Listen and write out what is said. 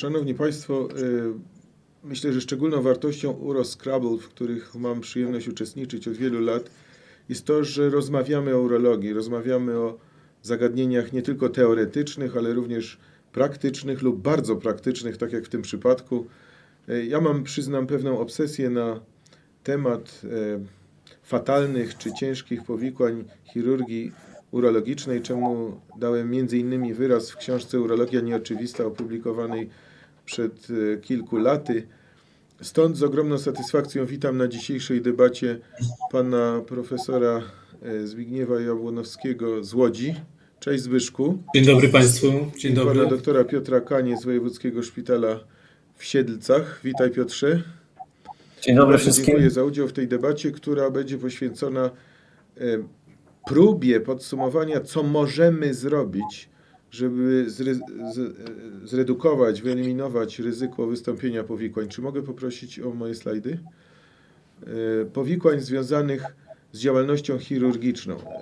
Szanowni Państwo, y, myślę, że szczególną wartością Uroscrabble, w których mam przyjemność uczestniczyć od wielu lat, jest to, że rozmawiamy o urologii, rozmawiamy o zagadnieniach nie tylko teoretycznych, ale również praktycznych lub bardzo praktycznych, tak jak w tym przypadku. Y, Ja mam, przyznam, pewną obsesję na temat e, fatalnych czy ciężkich powikłań chirurgii urologicznej, czemu dałem między innymi wyraz w książce Urologia Nieoczywista opublikowanej przed e, kilku laty. Stąd z ogromną satysfakcją witam na dzisiejszej debacie pana profesora e, Zbigniewa Jabłonowskiego z Łodzi. Cześć Zbyszku. Dzień dobry Państwu. Dzień I pana dobry. doktora Piotra Kanie z Wojewódzkiego Szpitala w Siedlcach. Witaj Piotrze. Dzień dobry Bardzo wszystkim. Dziękuję za udział w tej debacie, która będzie poświęcona e, próbie podsumowania, co możemy zrobić, żeby zredukować, wyeliminować ryzyko wystąpienia powikłań. Czy mogę poprosić o moje slajdy? E, Powikłań związanych z działalnością chirurgiczną. E,